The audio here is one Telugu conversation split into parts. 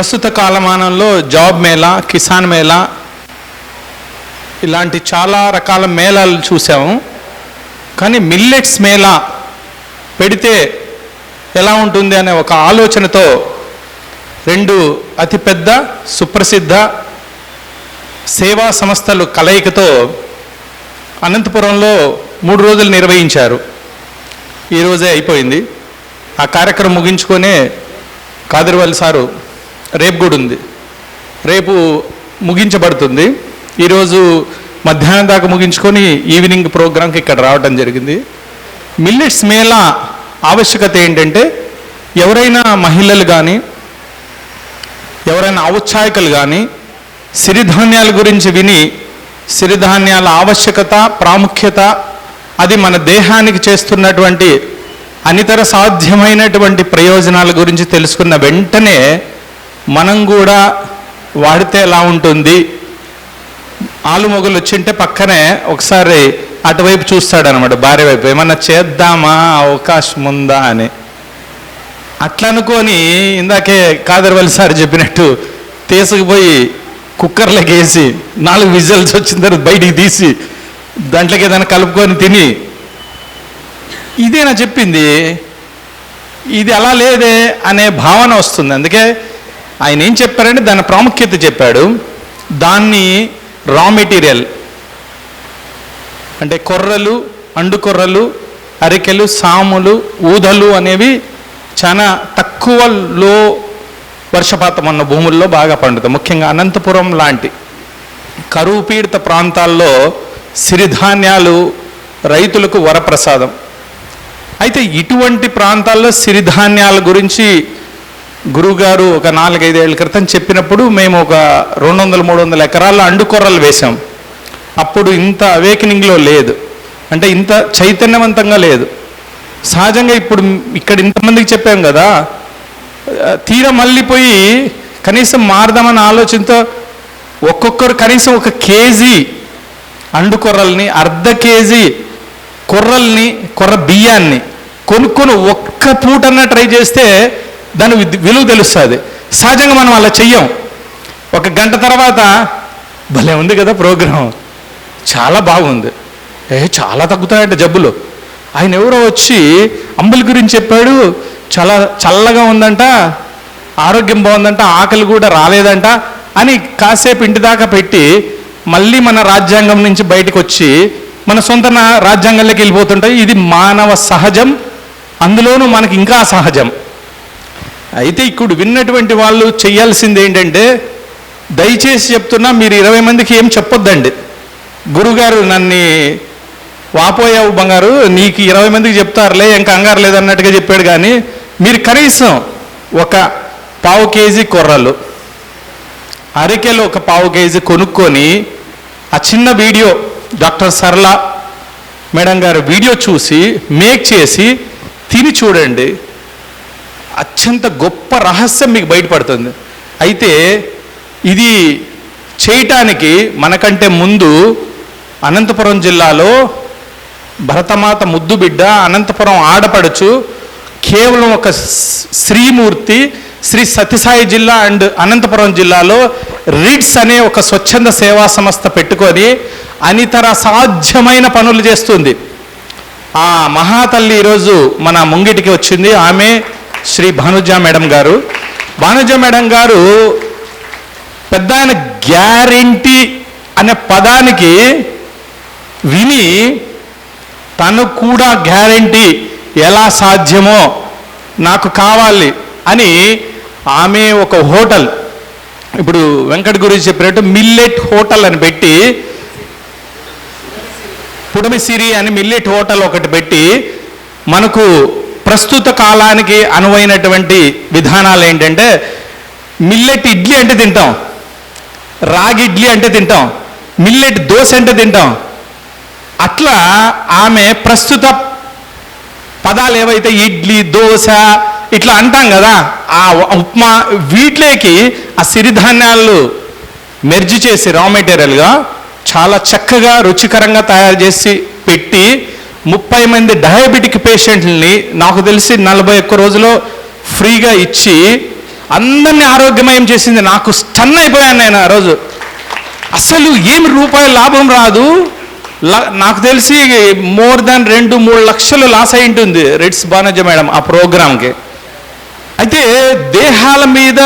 ప్రస్తుత కాలమానంలో జాబ్ మేళా కిసాన్ మేళా ఇలాంటి చాలా రకాల మేళాలు చూసాము. కానీ మిల్లెట్స్ మేళా పెడితే ఎలా ఉంటుంది అనే ఒక ఆలోచనతో రెండు అతిపెద్ద సుప్రసిద్ధ సేవా సంస్థలు కలయికతో అనంతపురంలో మూడు రోజులు నిర్వహించారు. ఈరోజే అయిపోయింది. ఆ కార్యక్రమం ముగించుకొనే కాదిరివల్లి సారు రేపు కూడా ఉంది. రేపు ముగించబడుతుంది. ఈరోజు మధ్యాహ్నం దాకా ముగించుకొని ఈవినింగ్ ప్రోగ్రాంకి ఇక్కడ రావడం జరిగింది. మిల్లెట్స్ మేళా ఆవశ్యకత ఏంటంటే ఎవరైనా మహిళలు కానీ ఎవరైనా ఔత్సాహికలు కానీ సిరిధాన్యాల గురించి విని సిరిధాన్యాల ఆవశ్యకత ప్రాముఖ్యత అది మన దేహానికి చేస్తున్నటువంటి అనితర సాధ్యమైనటువంటి ప్రయోజనాల గురించి తెలుసుకున్న వెంటనే మనం కూడా వాడితే ఎలా ఉంటుంది? ఆలు మొగలు వచ్చింటే పక్కనే ఒకసారి అటువైపు చూస్తాడనమాట భార్య వైపు. ఏమన్నా చేద్దామా? అవకాశం ఉందా అని. అట్లా అనుకొని ఇందాకే కాదర్వల్లి సార్ చెప్పినట్టు తీసుకుపోయి కుక్కర్లోకి వేసి నాలుగు విజల్స్ వచ్చిన తర్వాత బయటికి తీసి దాంట్లోకి ఏదైనా కలుపుకొని తిని. ఇదేనా చెప్పింది? ఇది అలా లేదే అనే భావన వస్తుంది. అందుకే ఆయన ఏం చెప్పారంటే దాని ప్రాముఖ్యత చెప్పాడు. దాన్ని రా మెటీరియల్ అంటే కొర్రలు అండు కొర్రలు అరికెలు సాములు ఊదలు అనేవి చాలా తక్కువ లో వర్షపాతం ఉన్న భూముల్లో బాగా పండుతాయి. ముఖ్యంగా అనంతపురం లాంటి కరువు పీడిత ప్రాంతాల్లో సిరిధాన్యాలు రైతులకు వరప్రసాదం. అయితే ఇటువంటి ప్రాంతాల్లో సిరిధాన్యాల గురించి గురువుగారు ఒక నాలుగైదేళ్ళ క్రితం చెప్పినప్పుడు మేము ఒక రెండు వందల మూడు వందల ఎకరాల్లో అండుకొర్రలు వేశాం. అప్పుడు ఇంత అవేకనింగ్లో లేదు. అంటే ఇంత చైతన్యవంతంగా లేదు. సహజంగా ఇప్పుడు ఇక్కడ ఇంతమందికి చెప్పాం కదా తీరా తీర మళ్ళీపోయి కనీసం మారదామన్న ఆలోచనతో ఒక్కొక్కరు కనీసం ఒక కేజీ అండు కొర్రల్ని అర్ధ కేజీ కొర్రల్ని కొర్ర బియ్యాన్ని కొనుక్కొని ఒక్క పూటన్నా ట్రై చేస్తే దాని విలువ తెలుస్తుంది. సహజంగా మనం అలా చెయ్యం. ఒక గంట తర్వాత భలే ఉంది కదా ప్రోగ్రాం. చాలా బాగుంది. ఏ చాలా తగ్గుతాయంట జబ్బులు. ఆయన ఎవరో వచ్చి అంబుల గురించి చెప్పాడు. చాలా చల్లగా ఉందంట. ఆరోగ్యం బాగుందంట. ఆకలి కూడా రాలేదంట అని కాసేపు ఇంటి దాకా పెట్టి మళ్ళీ మన రాజ్యాంగం నుంచి బయటకు వచ్చి మన సొంత రాజ్యాంగంలోకి వెళ్ళిపోతుంటాయి. ఇది మానవ సహజం. అందులోనూ మనకి ఇంకా సహజం. అయితే ఇప్పుడు విన్నటువంటి వాళ్ళు చేయాల్సింది ఏంటంటే దయచేసి చెప్తున్నా మీరు ఇరవై మందికి ఏం చెప్పొద్దండి. గురుగారు నన్ను వాపోయావు బంగారు నీకు ఇరవై మందికి చెప్తారులే ఏం కంగారు లేదన్నట్టుగా చెప్పాడు కానీ మీరు కనీసం ఒక పావు కేజీ కొర్రలు అరికెలు ఒక పావు కేజీ కొనుక్కొని ఆ చిన్న video doctor Sarala madam garu video చూసి మేక్ చేసి తిని చూడండి. అత్యంత గొప్ప రహస్యం మీకు బయటపడుతుంది. అయితే ఇది చేయటానికి మనకంటే ముందు అనంతపురం జిల్లాలో భరతమాత ముద్దు బిడ్డ అనంతపురం ఆడపడుచు కేవలం ఒక శ్రీమూర్తి శ్రీ సత్యసాయి జిల్లా అండ్ అనంతపురం జిల్లాలో రిడ్స్ అనే ఒక స్వచ్ఛంద సేవా సంస్థ పెట్టుకొని అనితర సాధ్యమైన పనులు చేస్తుంది. ఆ మహాతల్లి ఈరోజు మన ముంగిటికి వచ్చింది. ఆమె శ్రీ భానుజ మేడం గారు. భానుజ మేడం గారు పెద్ద ఆయన గ్యారెంటీ అనే పదానికి విని తను కూడా గ్యారంటీ ఎలా సాధ్యమో నాకు కావాలి అని ఆమె ఒక హోటల్ ఇప్పుడు వెంకట గురించి చెప్పినట్టు మిల్లెట్ హోటల్ అని పెట్టి పుడమిసిరి అని మిల్లెట్ హోటల్ ఒకటి పెట్టి మనకు ప్రస్తుత కాలానికి అనువైనటువంటి విధానాలు ఏంటంటే మిల్లెట్ ఇడ్లీ అంటే తింటాం రాగి ఇడ్లీ అంటే తింటాం మిల్లెట్ దోశ అంటే తింటాం. అట్లా ఆమె ప్రస్తుత పదాలు ఏవైతే ఇడ్లీ దోశ ఇట్లా అంటాం కదా ఆ ఉప్మా వీటిలోకి ఆ సిరిధాన్యాలు మెర్జి చేసి రా మెటీరియల్గా చాలా చక్కగా రుచికరంగా తయారు చేసి పెట్టి ముప్పై మంది డయాబెటిక్ పేషెంట్లని నాకు తెలిసి నలభై ఒక్క రోజులో ఫ్రీగా ఇచ్చి అందరినీ ఆరోగ్యమయం చేసింది నాకు స్టన్ అయిపోయాను నేను ఆ రోజు. అసలు ఏం రూపాయలు లాభం రాదు. నాకు తెలిసి మోర్ దాన్ రెండు మూడు లక్షలు లాస్ అయి ఉంటుంది రెడ్స్ బానజ మేడం ఆ ప్రోగ్రామ్కి. అయితే దేహాల మీద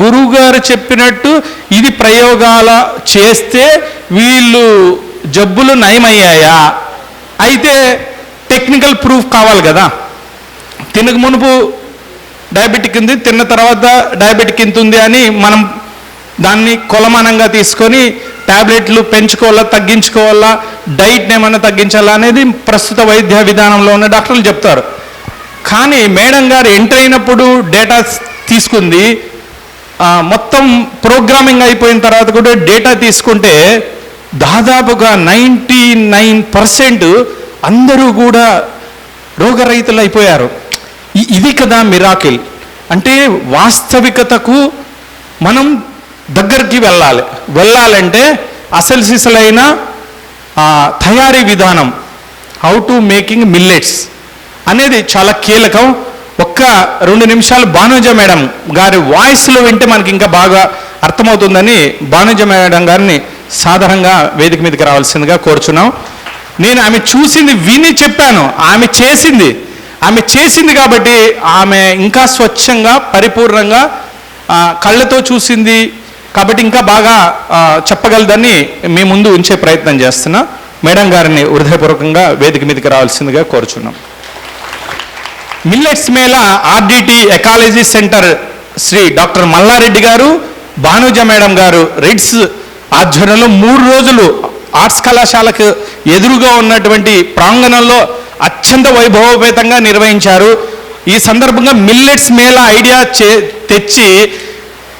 గురువుగారు చెప్పినట్టు ఇది ప్రయోగాల చేస్తే వీళ్ళు జబ్బులు నయమయ్యాయా? అయితే టెక్నికల్ ప్రూఫ్ కావాలి కదా. తినక మునుపు డయాబెటిక్ ఉంది తిన్న తర్వాత డయాబెటిక్ ఇంత ఉంది అని మనం దాన్ని కొలమానంగా తీసుకొని టాబ్లెట్లు పెంచుకోవాలా తగ్గించుకోవాలా డైట్ని ఏమైనా తగ్గించాలా అనేది ప్రస్తుత వైద్య విధానంలో ఉన్న డాక్టర్లు చెప్తారు. కానీ మేడం గారు ఎంటర్ అయినప్పుడు డేటా తీసుకుంది మొత్తం ప్రోగ్రామింగ్ అయిపోయిన తర్వాత కూడా డేటా తీసుకుంటే దాదాపుగా నైంటీ నైన్ పర్సెంట్ అందరూ కూడా రోగరహితులు అయిపోయారు ఇది కదా మిరాకిల్. అంటే వాస్తవికతకు మనం దగ్గరికి వెళ్ళాలి. వెళ్ళాలంటే అసలు సిసలైన తయారీ విధానం హౌ టు మేకింగ్ మిల్లెట్స్ అనేది చాలా కీలకం. ఒక్క రెండు నిమిషాలు భానుజ మేడం గారి వాయిస్లో వింటే మనకి ఇంకా బాగా అర్థమవుతుందని భానుజ మేడం గారిని సాధారణంగా వేదిక మీదకి రావాల్సిందిగా కోరుచున్నాం. నేను ఆమె చూసింది విని చెప్పాను. ఆమె చేసింది. ఆమె చేసింది కాబట్టి ఆమె ఇంకా స్వచ్ఛంగా పరిపూర్ణంగా కళ్ళతో చూసింది కాబట్టి ఇంకా బాగా చెప్పగలదని మీ ముందు ఉంచే ప్రయత్నం చేస్తున్నా. మేడం గారిని హృదయపూర్వకంగా వేదిక మీదకి రావాల్సిందిగా కోరుచున్నాం. Millets mela RDT ecology centre Shri doctor Mallareddy garu Bhanuja madam గారు రిడ్స్ ఆధ్వర్యంలో మూడు రోజులు ఆర్ట్స్ కళాశాలకు ఎదురుగా ఉన్నటువంటి ప్రాంగణంలో అత్యంత వైభవోపేతంగా నిర్వహించారు. ఈ సందర్భంగా మిల్లెట్స్ మేళా ఐడియా చే తెచ్చి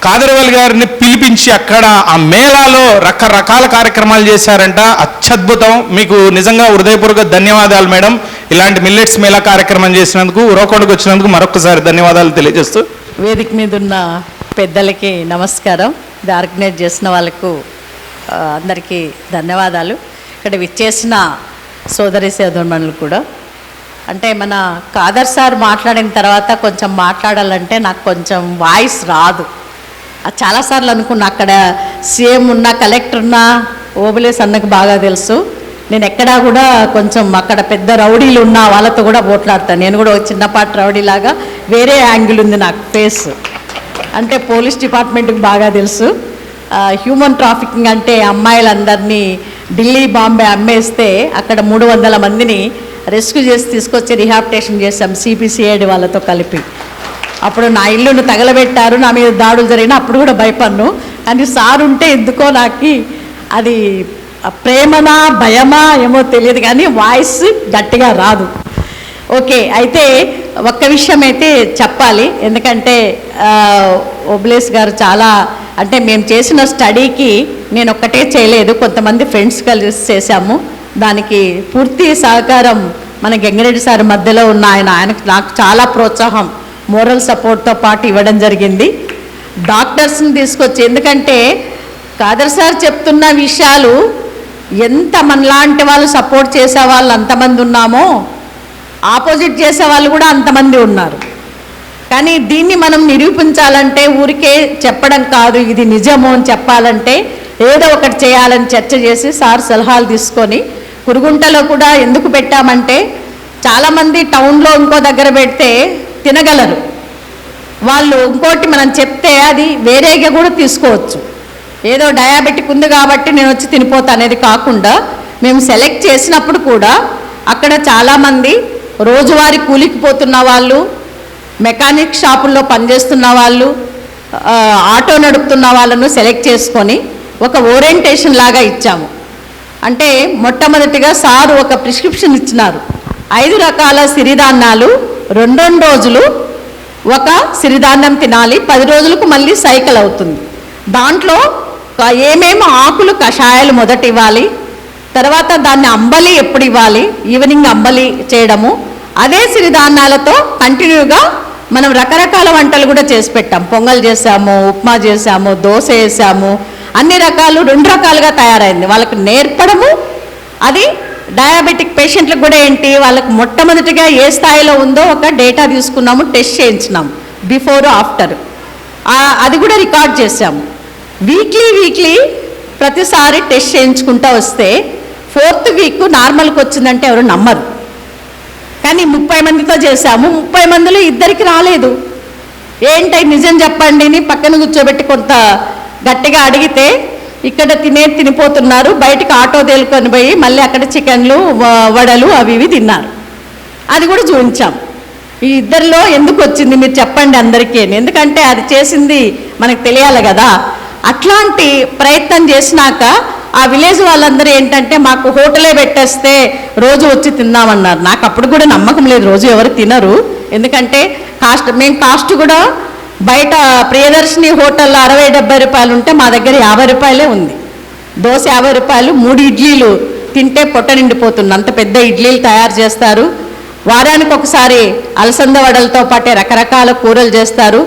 కాదరవల్లి గారిని పిలిపించి అక్కడ ఆ మేళాలో రకరకాల కార్యక్రమాలు చేశారంట. అత్యద్భుతం. మీకు నిజంగా హృదయపూర్వక ధన్యవాదాలు మేడం. ఇలాంటి మిల్లెట్స్ మేళా కార్యక్రమం చేసినందుకు ఉరవకొండకు వచ్చినందుకు మరొకసారి ధన్యవాదాలు తెలియజేస్తూ. వేదిక మీద ఉన్న పెద్దలకి నమస్కారం. ఇది ఆర్గనైజ్ చేసిన వాళ్ళకు అందరికీ ధన్యవాదాలు. ఇక్కడ విచ్చేసిన సోదరి సోదరుమణులు కూడా. అంటే మన కాదర్ సార్ మాట్లాడిన తర్వాత కొంచెం మాట్లాడాలంటే నాకు కొంచెం వాయిస్ రాదు. చాలాసార్లు అనుకున్నా అక్కడ సీఎం ఉన్నా కలెక్టర్ ఉన్నా ఓబులేస్ అన్నకు బాగా తెలుసు. నేను ఎక్కడా కూడా కొంచెం అక్కడ పెద్ద రౌడీలు ఉన్న వాళ్ళతో కూడా పోట్లాడతాను నేను కూడా ఒక చిన్నపాటి రౌడీలాగా వేరే యాంగిల్ ఉంది నాకు ఫేస్. అంటే పోలీస్ డిపార్ట్మెంట్కి బాగా తెలుసు. హ్యూమన్ ట్రాఫికింగ్ అంటే అమ్మాయిలందరినీ ఢిల్లీ బాంబే అమ్మేస్తే అక్కడ మూడు వందల మందిని రెస్క్యూ చేసి తీసుకొచ్చి రిహాబిటేషన్ చేశాం సిపిసిఐడి వాళ్ళతో కలిపి అప్పుడు నా ఇల్లును తగలబెట్టారు నా మీద దాడులు జరిగిన అప్పుడు కూడా భయపడ్ను కానీ సార్ ఉంటే ఎందుకో నాకు అది ప్రేమనా భయమా ఏమో తెలియదు కానీ వాయిస్ గట్టిగా రాదు ఓకే అయితే ఒక్క విషయం అయితే చెప్పాలి ఎందుకంటే ఆ, ఓబ్లేస్ గారు చాలా అంటే మేము చేసిన స్టడీకి నేను ఒక్కటే చేయలేదు. కొంతమంది ఫ్రెండ్స్ కలిసి చేశాము. దానికి పూర్తి సహకారం మన గంగిరెడ్డి సార్ మధ్యలో ఉన్న ఆయన ఆయనకు నాకు చాలా ప్రోత్సాహం మోరల్ సపోర్ట్తో పాటు ఇవ్వడం జరిగింది. డాక్టర్స్ని తీసుకొచ్చి ఎందుకంటే కాదర్ సార్ చెప్తున్న విషయాలు ఎంత మనలాంటి వాళ్ళు సపోర్ట్ చేసే వాళ్ళు అంతమంది ఉన్నామో ఆపోజిట్ చేసే వాళ్ళు కూడా అంతమంది ఉన్నారు. కానీ దీన్ని మనం నిరూపించాలంటే ఊరికే చెప్పడం కాదు ఇది నిజము అని చెప్పాలంటే ఏదో ఒకటి చేయాలని చర్చ చేసి సార్ సలహాలు తీసుకొని కురుగుంటలో కూడా ఎందుకు పెట్టామంటే చాలామంది టౌన్లో ఇంకో దగ్గర పెడితే తినగలరు. వాళ్ళు ఇంకోటి మనం చెప్తే అది వేరేగా కూడా తీసుకోవచ్చు. ఏదో డయాబెటిక్ ఉంది కాబట్టి నేను వచ్చి తినిపోతా అనేది కాకుండా మేము సెలెక్ట్ చేసినప్పుడు కూడా అక్కడ చాలామంది రోజువారీ కూలికి పోతున్న వాళ్ళు మెకానిక్ షాపుల్లో పనిచేస్తున్న వాళ్ళు ఆటో నడుపుతున్న వాళ్ళను సెలెక్ట్ చేసుకొని ఒక ఓరియంటేషన్ లాగా ఇచ్చాము. అంటే మొట్టమొదటిగా సారు ఒక ప్రిస్క్రిప్షన్ ఇచ్చినారు. ఐదు రకాల సిరిధాన్యాలు రెండు రెండు రోజులు ఒక సిరిధాన్యం తినాలి పది రోజులకు మళ్ళీ సైకిల్ అవుతుంది. దాంట్లో ఏమేమి ఆకులు కషాయాలు మొదట ఇవ్వాలి తర్వాత దాన్ని అంబలి ఎప్పుడు ఇవ్వాలి ఈవినింగ్ అంబలి చేయడము. అదే సిరిధాన్యాలతో కంటిన్యూగా మనం రకరకాల వంటలు కూడా చేసి పెట్టాం. పొంగల్ చేసాము ఉప్మా చేసాము దోశ వేసాము. అన్ని రకాలు రెండు రకాలుగా తయారైంది. వాళ్ళకు నేర్పడము అది డయాబెటిక్ పేషెంట్లకు కూడా ఏంటి? వాళ్ళకు మొట్టమొదటిగా ఏ స్థాయిలో ఉందో ఒక డేటా తీసుకున్నాము టెస్ట్ చేయించినాము బిఫోర్ ఆఫ్టర్ అది కూడా రికార్డ్ చేసాము. వీక్లీ వీక్లీ ప్రతిసారి టెస్ట్ చేయించుకుంటూ వస్తే ఫోర్త్ వీక్ నార్మల్కి వచ్చిందంటే ఎవరు నమ్మరు. కానీ ముప్పై మందితో చేశాము. ముప్పై మందిలో ఇద్దరికి రాలేదు. ఏంటై నిజం చెప్పండి అని పక్కన కూర్చోబెట్టి కొంత గట్టిగా అడిగితే ఇక్కడ తినే తినిపోతున్నారు. బయటకు ఆటో తేలుకొని పోయి మళ్ళీ అక్కడ చికెన్లు వ- వడలు అవి ఇవి తిన్నారు. అది కూడా చూపించాం. ఈ ఇద్దరిలో ఎందుకు వచ్చింది మీరు చెప్పండి అందరికీ అని. ఎందుకంటే అది చేసింది మనకు తెలియాలి కదా. అట్లాంటి ప్రయత్నం చేసినాక ఆ విలేజ్ వాళ్ళందరూ ఏంటంటే మాకు హోటలే పెట్టేస్తే రోజు వచ్చి తిందామన్నారు. నాకు అప్పుడు కూడా నమ్మకం లేదు రోజు ఎవరు తినరు. ఎందుకంటే కాస్ట్ మేము కాస్ట్ కూడా బయట ప్రియదర్శిని హోటల్లో అరవై డెబ్బై రూపాయలు ఉంటే మా దగ్గర యాభై రూపాయలే ఉంది. దోశ యాభై రూపాయలు మూడు ఇడ్లీలు తింటే పొట్ట నిండిపోతుంది. అంత పెద్ద ఇడ్లీలు తయారు చేస్తారు. వారానికి ఒకసారి అలసంద వడలతో పాటే రకరకాల కూరలు చేస్తారు.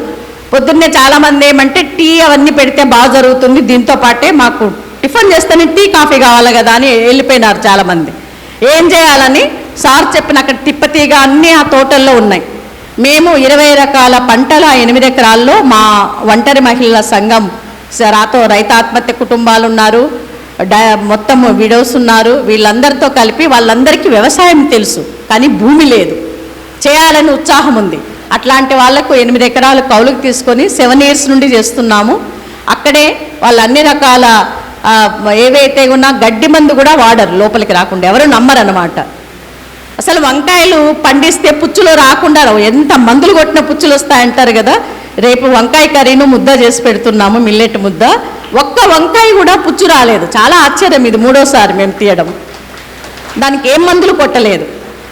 పొద్దున్నే చాలామంది ఏమంటే టీ అవన్నీ పెడితే బాగా జరుగుతుంది. దీంతో పాటే మాకు టిఫిన్ చేస్తేనే టీ కాఫీ కావాలి కదా అని వెళ్ళిపోయినారు చాలామంది. ఏం చేయాలని? సార్ చెప్పిన అక్కడ తిప్పతీగా అన్నీ ఆ తోటల్లో ఉన్నాయి. మేము ఇరవై రకాల పంటల ఎనిమిది ఎకరాల్లో మా ఒంటరి మహిళల సంఘం రాతో రైత ఆత్మహత్య కుటుంబాలు ఉన్నారు. డ- మొత్తం విడోస్ ఉన్నారు. వీళ్ళందరితో కలిపి వాళ్ళందరికీ వ్యవసాయం తెలుసు కానీ భూమి లేదు. చేయాలని ఉత్సాహం ఉంది. అట్లాంటి వాళ్ళకు ఎనిమిది ఎకరాలు కౌలుకు తీసుకొని సెవెన్ ఇయర్స్ నుండి చేస్తున్నాము. అక్కడే వాళ్ళు అన్ని రకాల ఏవైతే ఉన్నా గడ్డి మందు కూడా వాడరు లోపలికి రాకుండా. ఎవరు నమ్మరన్నమాట. అసలు వంకాయలు పండిస్తే పుచ్చులు రాకుండా రావు. ఎంత మందులు కొట్టిన పుచ్చులు వస్తాయంటారు కదా. రేపు వంకాయ కర్రీను ముద్ద చేసి పెడుతున్నాము మిల్లెట్ ముద్ద. ఒక్క వంకాయ కూడా పుచ్చు రాలేదు. చాలా ఆశ్చర్యం ఇది మూడోసారి మేము తీయడం. దానికి ఏం మందులు కొట్టలేదు.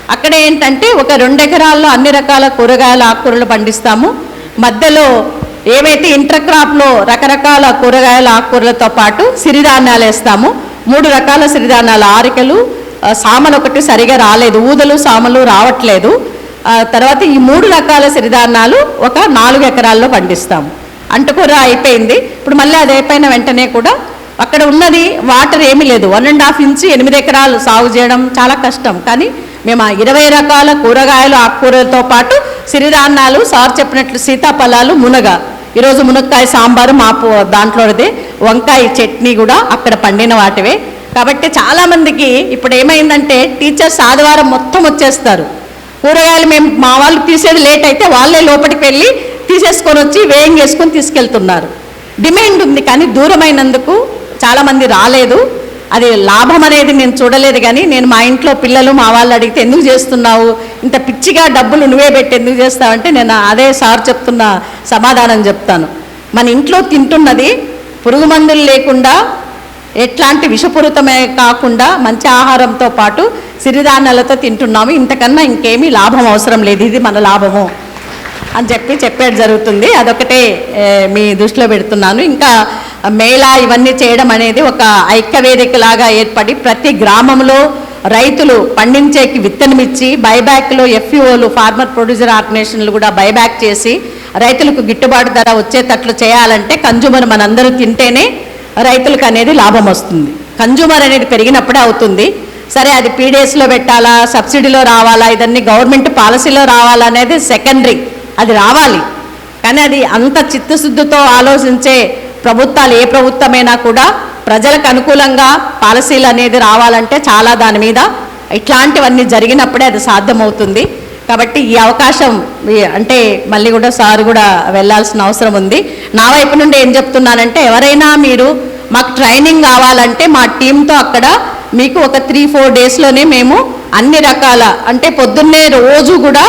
అక్కడ ఏంటంటే ఒక రెండు ఎకరాల్లో అన్ని రకాల కూరగాయల ఆకుకూరలు పండిస్తాము. మధ్యలో ఏవైతే ఇంటర్ క్రాప్లో రకరకాల కూరగాయల ఆకుకూరలతో పాటు సిరిధాన్యాలు వేస్తాము మూడు రకాల సిరిధాన్యాలు ఆరికలు సామలు ఒకటి సరిగా రాలేదు ఊదలు సామలు రావట్లేదు. తర్వాత ఈ మూడు రకాల సిరిధాన్యాలు ఒక నాలుగు ఎకరాల్లో పండిస్తాము. అంటుకూర అయిపోయింది. ఇప్పుడు మళ్ళీ అది అయిపోయిన వెంటనే కూడా అక్కడ ఉన్నది వాటర్ ఏమీ లేదు. వన్ అండ్ హాఫ్ ఇంచ్ ఎనిమిది ఎకరాలు సాగు చేయడం చాలా కష్టం. కానీ మేము ఇరవై రకాల కూరగాయలు ఆకుకూరలతో పాటు సిరిధాన్యాలు సార్ చెప్పినట్లు సీతాఫలాలు మునగ ఈరోజు మునక్కాయ సాంబారు మా దాంట్లోది వంకాయ చట్నీ కూడా అక్కడ పండిన వాటివే. కాబట్టి చాలామందికి ఇప్పుడు ఏమైందంటే టీచర్స్ ఆదివారం మొత్తం వచ్చేస్తారు. కూరగాయలు మేము మా వాళ్ళు తీసేది లేట్ అయితే వాళ్ళే లోపలికి వెళ్ళి తీసేసుకొని వచ్చి వేయం వేసుకొని తీసుకెళ్తున్నారు. డిమాండ్ ఉంది కానీ దూరమైనందుకు చాలామంది రాలేదు. అది లాభం అనేది నేను చూడలేదు కానీ నేను మా ఇంట్లో పిల్లలు మా వాళ్ళు అడిగితే ఎందుకు చేస్తున్నావు? ఇంత పిచ్చిగా డబ్బులు నువ్వే పెట్టి ఎందుకు చేస్తావంటే నేను అదే సార్ చెప్తున్న సమాధానం చెప్తాను. మన ఇంట్లో తింటున్నది పురుగు మందులు లేకుండా ఎట్లాంటి విషపూరితమే కాకుండా మంచి ఆహారంతో పాటు సిరిధాన్యాలతో తింటున్నాము. ఇంతకన్నా ఇంకేమీ లాభం అవసరం లేదు. ఇది మన లాభము అని చెప్పి చెప్పేది జరుగుతుంది. అదొకటే మీ దృష్టిలో పెడుతున్నాను. ఇంకా మేళా ఇవన్నీ చేయడం అనేది ఒక ఐక్యవేదిక లాగా ఏర్పడి ప్రతి గ్రామంలో రైతులు పండించేకి విత్తనం ఇచ్చి బైబ్యాక్లో ఎఫ్ఈఓలు ఫార్మర్ ప్రొడ్యూసర్ ఆర్గనైజేషన్లు కూడా బైబ్యాక్ చేసి రైతులకు గిట్టుబాటు ధర వచ్చేటట్లు చేయాలంటే కన్జ్యూమర్ మనందరూ తింటేనే రైతులకు అనేది లాభం వస్తుంది. కన్జ్యూమర్ అనేది పెరిగినప్పుడే అవుతుంది. సరే అది పీడిఎస్లో పెట్టాలా సబ్సిడీలో రావాలా ఇదన్నీ గవర్నమెంట్ పాలసీలో రావాలా అనేది సెకండరీ. అది రావాలి. కానీ అది అంత చిత్తశుద్ధితో ఆలోచించే ప్రభుత్వాలు ఏ ప్రభుత్వమైనా కూడా ప్రజలకు అనుకూలంగా పాలసీలు అనేది రావాలంటే చాలా దాని మీద ఇట్లాంటివన్నీ జరిగినప్పుడే అది సాధ్యమవుతుంది. కాబట్టి ఈ అవకాశం అంటే మళ్ళీ కూడా సార్ కూడా వెళ్ళాల్సిన అవసరం ఉంది. నా వైపు నుండి ఏం చెప్తున్నానంటే ఎవరైనా మీరు మాకు ట్రైనింగ్ కావాలంటే మా టీంతో అక్కడ మీకు ఒక త్రీ ఫోర్ డేస్లోనే మేము అన్ని రకాల అంటే పొద్దున్నే రోజు కూడా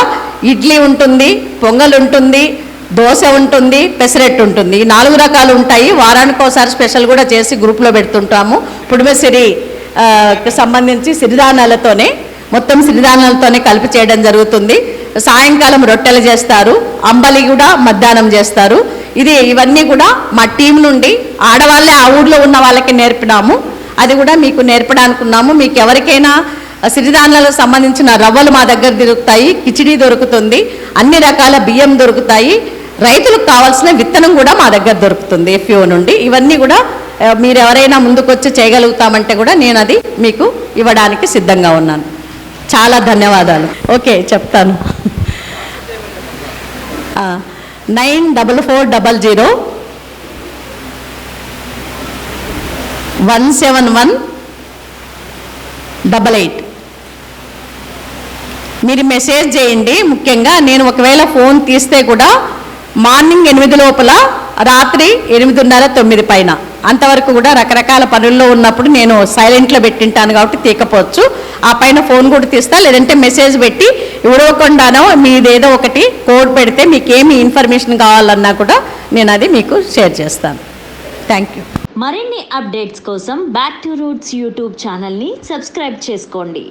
ఇడ్లీ ఉంటుంది పొంగల్ ఉంటుంది దోశ ఉంటుంది పెసరెట్టు ఉంటుంది. నాలుగు రకాలు ఉంటాయి. వారానికి ఒకసారి స్పెషల్ కూడా చేసి గ్రూప్లో పెడుతుంటాము. పుడిమసిరి సంబంధించి సిరిధాన్యాలతోనే మొత్తం సిరిధాన్యాలతోనే కలిపి చేయడం జరుగుతుంది. సాయంకాలం రొట్టెలు చేస్తారు అంబలి కూడా మధ్యాహ్నం చేస్తారు. ఇది ఇవన్నీ కూడా మా టీం నుండి ఆడవాళ్ళే ఆ ఊర్లో ఉన్న వాళ్ళకి నేర్పినాము. అది కూడా మీకు నేర్పడానుకున్నాము మీకు ఎవరికైనా సిరిధాన్యాలకు సంబంధించిన రవ్వలు మా దగ్గర దొరుకుతాయి కిచిడి దొరుకుతుంది అన్ని రకాల బియ్యం దొరుకుతాయి. రైతులకు కావాల్సిన విత్తనం కూడా మా దగ్గర దొరుకుతుంది ఎఫ్ఓ నుండి. ఇవన్నీ కూడా మీరు ఎవరైనా ముందుకొచ్చి చేయగలుగుతామంటే కూడా నేను అది మీకు ఇవ్వడానికి సిద్ధంగా ఉన్నాను. చాలా ధన్యవాదాలు. ఓకే చెప్తాను. Nine double four double zero one seven one double eight. మీరు మెసేజ్ చేయండి. ముఖ్యంగా నేను ఒకవేళ ఫోన్ తీస్తే కూడా మార్నింగ్ ఎనిమిది లోపల రాత్రి ఎనిమిదిన్నర తొమ్మిది పైన. అంతవరకు కూడా రకరకాల పనుల్లో ఉన్నప్పుడు నేను సైలెంట్లో పెట్టింటాను కాబట్టి తీకపోవచ్చు ఆ పైన ఫోన్ కూడా తీస్తా లేదంటే మెసేజ్ పెట్టి ఇవ్వకుండానో మీదేదో ఒకటి కోడ్ పెడితే మీకు ఏమి ఇన్ఫర్మేషన్ కావాలన్నా కూడా నేను అది మీకు షేర్ చేస్తాను. థ్యాంక్ యూ మరిన్ని అప్డేట్స్ కోసం బ్యాక్ టు రూట్స్ యూట్యూబ్ ఛానల్ని సబ్స్క్రైబ్ చేసుకోండి.